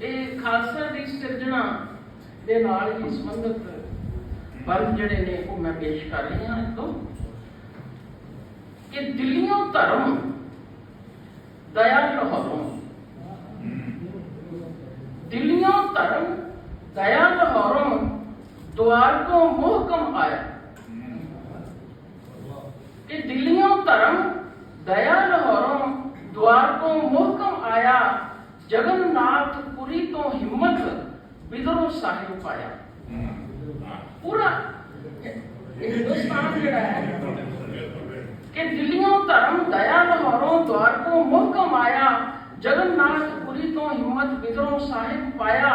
ਇਹ ਖਾਲਸਾ ਦੀ ਸਿਰਜਣਾ ਦੇ ਨਾਲ ਹੀ ਸੰਬੰਧਿਤ ਵਰਗ ਜਿਹੜੇ ਨੇ ਉਹ ਮੈਂ ਪੇਸ਼ ਕਰ ਰਹੀ ਹਾਂ ਤੋਂ ਕਿ ਦਿੱਲੀੋਂ ਧਰਮ ਦਇਆ ਲਾਹੌਰੋਂ ਦਿੱਲੀੋਂ ਧਰਮ ਦਇਆ ਲਾਹੌਰੋਂ ਦੁਆਰ ਤੋਂ ਮੁਹਕਮ ਆਇਆ। ਕਿ ਦਿੱਲੀੋਂ ਧਰਮ ਦਇਆ ਲਾਹੌਰੋਂ ਦੁਆਰ ਤੋਂ ਮੁਹਕਮ ਆਇਆ ਜਗਨਨਾਥਪੁਰੀ ਤੋਂ ਹਿੰਮਤ ਵਿਦਰੋ ਸਾਹਿਬ ਪਾਇਆ। ਪੂਰਾ ਹਿੰਦੁਸਤਾਨ ਜਿਹੜਾ ਹੈ ਕਿ ਦਿੱਲੀੋਂ ਧਰਮ ਦਇਆ ਲਾਹੌਰੋਂ ਦਵਾਰਕੋਂ ਮੁਹਕਮ ਆਇਆ ਜਗਨਨਾਥਪੁਰੀ ਤੋਂ ਹਿੰਮਤ ਵਿਦਰੋ ਸਾਹਿਬ ਪਾਇਆ।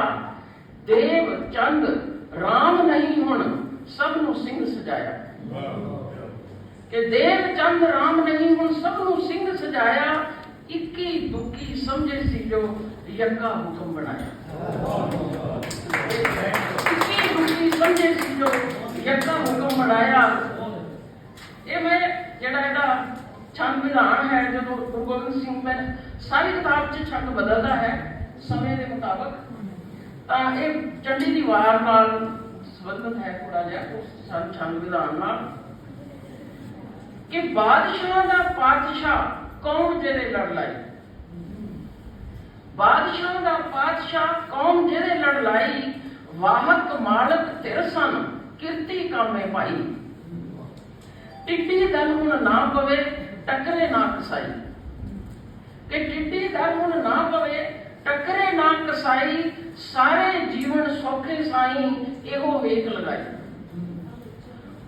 ਦੇਵ ਚੰਦ ਰਾਮ ਨਹੀਂ ਹੁਣ ਸਭ ਨੂੰ ਸਿੰਘ ਸਜਾਇਆ। ਕਿ ਦੇਵ ਚੰਦ ਰਾਮ ਨਹੀਂ ਹੁਣ ਸਭ ਨੂੰ ਸਿੰਘ ਸਜਾਇਆ। ਇੱਕੀ ਦੁੱਕੀ ਸਮਝੇ ਸੀ ਜੋ ਯੱਕਾ ਹੁਕਮ ਬਣਾਇਆ। ਇੱਕੀ ਦੁੱਕੀ ਸਮਝੇ ਸੀ ਜੋ ਯੱਕਾ ਹੁਕਮ ਬਣਾਇਆ। ਇਹ ਮੈਂ ਜਿਹੜਾ ਇਹਦਾ ਛੰਦ ਵਿਧਾਨ ਹੈ, ਜਦੋਂ ਗੁਰੂ ਗੋਬਿੰਦ ਸਿੰਘ ਮੈਂ ਸਾਰੀ ਕਿਤਾਬ 'ਚ ਛੰਦ ਬਦਲਦਾ ਹੈ ਸਮੇਂ ਦੇ ਮੁਤਾਬਕ, ਤਾਂ ਇਹ ਚੰਡੀ ਦੀ ਵਾਰ ਨਾਲ ਸੰਬੰਧਿਤ ਹੈ ਥੋੜਾ ਜਿਹਾ, ਉਸ ਛੰਦ ਵਿਧਾਨ ਨਾਲ, ਕਿ ਬਾਦਸ਼ਾਹ ਦਾ ਪਾਤਸ਼ਾਹ ਕੌਮ ਜਿਹਦੇ ਲੜ ਲਾਈ ਬਾਦਸ਼ਾਹ ਦਾ ਪਾਤਸ਼ਾਹ ਕੌਮ ਜਿਹਦੇ ਲੜ ਲਾਈ? ਵਾਹਕ ਮਾਲਕ ਧਿਰ ਕਿਰਤੀ ਕਾਮੇ ਭਾਈ ਟਿੱਡੀ ਦਲ ਹੁਣ ਨਾ ਪਵੇ, ਟੱਕਰੇ ਨਾ ਕਸਾਈ। ਕਿ ਟਿੱਡੀ ਦਲ ਹੁਣ ਨਾ ਪਵੇ, ਟੱਕਰੇ ਨਾ ਕਸਾਈ, ਸਾਰੇ ਜੀਵਨ ਸੌਖੇ ਸਾਈ ਇਹੋ ਵੇਖ ਲਗਾਈ।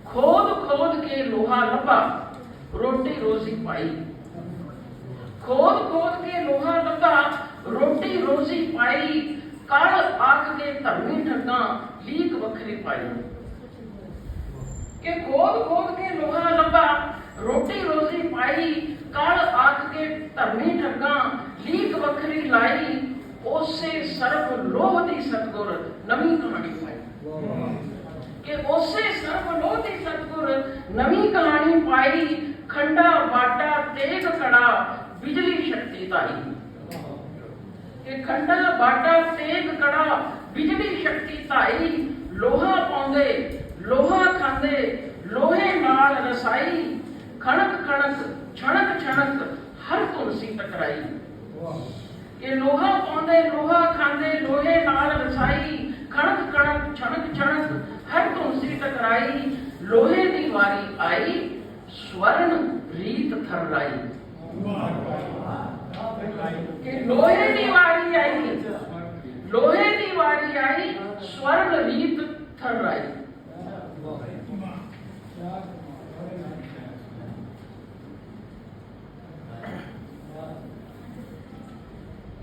ਖੋਦ ਖੋਦ ਕੇ ਲੋਹਾ ਲੱਭਾ, ਰੋਟੀ ਰੋਜ਼ੀ ਪਾਈ। ਖੋਦ ਖੋਦ ਕੇ ਲੋਹਾ ਲੱਭਾ ਰੋਟੀ ਰੋਜ਼ੀ ਪਾਈ, ਕਲ ਆਖ ਕੇ ਧਰਮੀ ਠੱਗਾ, ਲੀਕ ਵੱਖਰੀ ਪਾਈ। ਕਿ ਖੋਦ ਖੋਦ ਕੇ ਲੋਹਾ ਲੱਭਾ ਰੋਟੀ ਰੋਜ਼ੀ ਪਾਈ, ਕਲ ਆਖ ਕੇ ਧਰਮੀ ਠੱਗਾ, ਲੀਕ ਵੱਖਰੀ ਲਾਈ, ਉਸੇ ਸਰਬ ਲੋਹ ਦੀ ਸਤਗੁਰ ਨਵੀਂ ਕਹਾਣੀ ਪਾਈ। ਕਿ ਉਸੇ ਸਰਬ ਲੋਹ ਦੀ ਸਤਗੁਰ ਨਵੀਂ ਕਹਾਣੀ ਪਾਈ, ਖੰਡਾ ਬਾਟਾ ਤੇਗ ਕੜਾ ਬਿਜਲੀ ਸ਼ਕਤੀ ਧਾਈ ਕਿ ਖੰਡਾ ਬਾਟਾ ਤੇਗ ਕੜਾ, ਬਿਜਲੀ ਸ਼ਕਤੀ ਧਾਈ ਲੋਹਾ ਪਾਉਂਦੇ, ਲੋਹਾ ਖਾਂਦੇ, ਲੋਹੇ ਨਾਲ ਰਸਾਈ। ਖਣਕ ਖਣਕ, ਛਣਕ ਛਣਕ, ਹਰ ਤੁਲਸੀ ਟਕਰਾਈ। ਇਹ ਲੋਹਾ ਪਾਉਂਦੇ, ਲੋਹਾ ਖਾਂਦੇ, ਲੋਹੇ ਨਾਲ ਰਸਾਈ। ਖਣਕ ਖਣਕ, ਛਣਕ ਛਣਕ, ਹਰ ਤੁਲਸੀ ਟਕਰਾਈ। ਲੋਹੇ ਦੀ ਵਾਰੀ ਆਈ, ਸਵਰਨ ਰੀਤ ਥਰਰਾਈ ਕਿ ਲੋਹੇ ਦੀ ਵਾਰੀ ਆਈ ਲੋਹੇ ਦੀ ਵਾਰੀ ਆਈ ਸਵਰਨ ਰੀਤ ਥਰਰਾਈ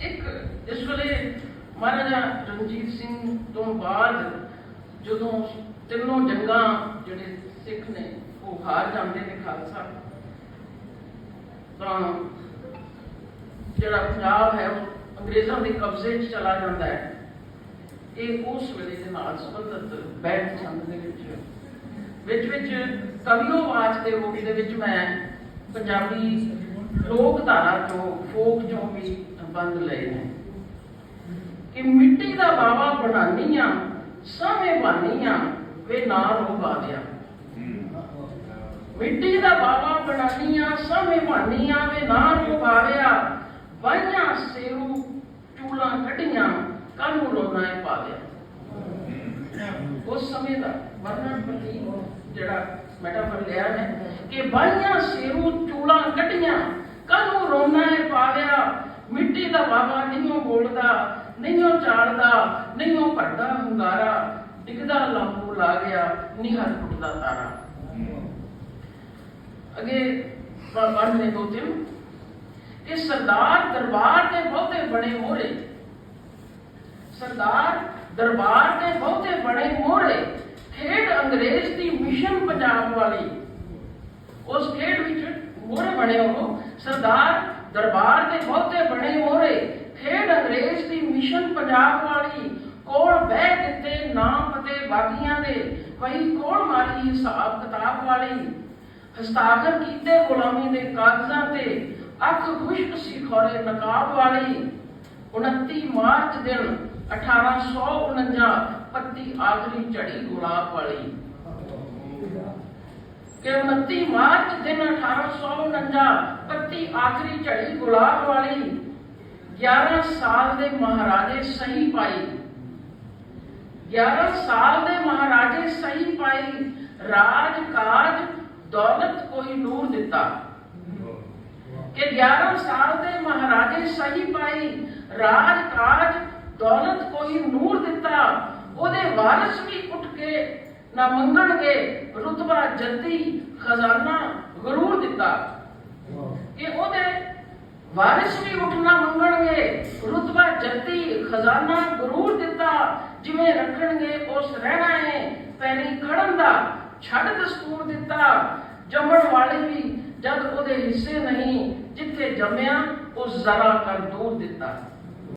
ਇੱਕ ਇਸ ਵੇਲੇ ਮਹਾਰਾਜਾ ਰਣਜੀਤ ਸਿੰਘ ਤੋਂ ਬਾਅਦ ਜਦੋਂ ਤਿੰਨੋਂ ਜੰਗਾਂ ਜਿਹੜੇ ਸਿੱਖ ਨੇ ਉਹ ਹਾਰ ਜਾਂਦੇ ਨੇ ਖਾਲਸਾ ਤਾਂ ਜਿਹੜਾ ਪੰਜਾਬ ਹੈ ਉਹ ਅੰਗਰੇਜ਼ਾਂ ਦੇ ਕਬਜ਼ੇ 'ਚ ਚਲਾ ਜਾਂਦਾ ਹੈ। ਇਹ ਉਸ ਵੇਲੇ ਦੇ ਨਾਲ ਸੰਬੰਧਿਤ ਬੈਠ ਛੰਦ ਦੇ ਵਿੱਚ। ਵਿੱਚ ਵਿੱਚ ਕਵਿਓ ਵਾਚ ਦੇ ਰੂਪ ਦੇ ਵਿੱਚ ਮੈਂ ਪੰਜਾਬੀ ਲੋਕ ਧਾਰਾ ਤੋਂ ਫੋਕ ਚੋਂ ਵੀ ਬੰਦ ਲਏ ਨੇ। ਕਿ ਮਿੱਟੀ ਦਾ ਬਾਵਾ ਬਣਾਨੀਆਂ ਸਾਵੇਂ ਬਾਨੀਆਂ ਵੇ ਨਾ ਰੋਵਾ ਦਿਆ ਮਿੱਟੀ ਦਾ ਬਾਵਾ ਬਣਾਨੀਆਂ ਸਾਵੇਂ ਬਾਨੀਆਂ ਵੇ ਨਾ ਰੋਵਾਵਿਆ ਵਾਈਆਂ ਸੇਰੂ ਚੂਲਾਂ ਕੱਢੀਆਂ ਕੱਲ ਰੋਣਾ ਹੈ ਪਾ ਉਸ ਸਮੇਂ ਦਾ ਵਰਣਨ ਪ੍ਰਤੀ ਜਿਹੜਾ ਮੈਟਾਫਰ ਲਿਆ ਹੈ ਕਿ ਬਾਈਆਂ ਸੇਰੂ ਚੂਲਾਂ ਕੱਢੀਆਂ ਕੱਲ ਰੋਣਾ ਹੈ ਪਾਵਿਆ ਮਿੱਟੀ ਦਾ ਬਾਬਾ ਨਹੀਂਓ ਬੋਲਦਾ ਨਹੀਂਓ ਚਾੜਦਾ ਨਹੀਂਓ ਭਰਦਾ ਹੁੰਗਾਰਾ। ਡਿੱਗਦਾ ਲਾਂਬੂ ਲਾ ਗਿਆ ਨਿਹਰ ਟੁੱਟਦਾ ਤਾਰਾ। ਅਗੇ ਪੜ੍ਹ ਨੇ ਦੋ ਤਿੰਨ। ਕਿ ਸਰਦਾਰ ਦਰਬਾਰ ਦੇ ਬਹੁਤੇ ਬੜੇ ਮੋਹਰੇ। ਸਰਦਾਰ ਦਰਬਾਰ ਦੇ ਬਹੁਤੇ ਬੜੇ ਮੋਹਰੇ ਖੇਡ ਅੰਗਰੇਜ਼ ਦੀ ਮਿਸ਼ਨ ਪੰਜਾਬ ਵਾਲੀ। ਉਸ ਖੇਡ ਵਿੱਚ ਮੋਹਰੇ ਬਣੇ ਉਹ। ਸਰਦਾਰ ਦਰਬਾਰ ਦੇ ਬਹੁਤੇ ਬਣੇ ਮੋਹਰੇ ਖੇਡ ਅੰਗਰੇਜ਼ ਦੀ ਮਿਸ਼ਨ ਪੰਜਾਬ ਵਾਲੀ। ਕੋਲ ਬਹਿ ਦਿੱਤੇ ਨਾਮ ਪਤੇ ਬਾਗੀਆਂ ਦੇ। ਵਹੀ ਕੋਲ ਮਾਰੀ ਹਿਸਾਬ ਕਿਤਾਬ ਵਾਲੀ? ਹਸਤਾਖਰ ਕੀਤੇ ਗੁਲਾਮੀ ਦੇ ਕਾਗਜ਼ਾਂ ਤੇ ਅੱਖ ਖੁਸ਼ਕ ਸੀ ਖੋਰੇ ਨਕਾਬ ਵਾਲੀ। 29 ਮਾਰਚ ਦਿਨ 1849 ਪੱਤੀ ਆਖਰੀ ਚੜੀ ਗੁਲਾਬ ਵਾਲੀ। ਕਿ 29 ਮਾਰਚ ਦਿਨ 1849 ਪੱਤੀ ਆਖਰੀ ਝੜੀ ਗੁਲਾਬ ਵਾਲੀ। 11 ਸਾਲ ਦੇ ਮਹਾਰਾਜੇ ਸਹੀ ਪਾਈ। 11 ਸਾਲ ਦੇ ਮਹਾਰਾਜੇ ਸਹੀ ਪਾਈ। ਰਾਜ ਕਾਜ ਦੌਲਤ ਕੋਈ ਨੂਰ ਦਿੱਤਾ। ਕਿ 11 ਸਾਲ ਦੇ ਮਹਾਰਾਜੇ ਸਹੀ ਪਾਈ ਰਾਜ ਕਾਜ ਦੌਲਤ ਕੋਈ ਨੂਰ ਦਿੱਤਾ, ਉਹਦੇ ਵਾਰਿਸ ਵੀ ਉੱਠ ਕੇ ਨਾ ਮੰਗਣਗੇ, ਰੁਤਬਾ ਜੱਦੀ ਖਜ਼ਾਨਾ ਗਰੂਰ ਦਿੱਤਾ। ਕਿ ਉਹਦੇ ਵਾਰਿਸ ਵੀ ਉੱਠਣਾ ਮੰਗਣਗੇ, ਰੁਤਬਾ ਜੱਦੀ ਖਜ਼ਾਨਾ ਗਰੂਰ ਦਿੱਤਾ, ਜਿਵੇਂ ਰੱਖਣਗੇ ਉਸ ਰਹਿਣਾ ਹੈ ਪੈਰੀ ਖੜਨ ਦਾ। ਛੱਡ ਦਸਤੂਰ ਦਿੱਤਾ, ਜੰਮਣ ਵਾਲੇ ਵੀ ਜਦ ਉਹਦੇ ਹਿੱਸੇ ਨਹੀਂ, ਜਿੱਥੇ ਜੰਮਿਆ, ਉਹ ਜ਼ਰਾ ਕਰ ਦੂਰ ਦਿੱਤਾ।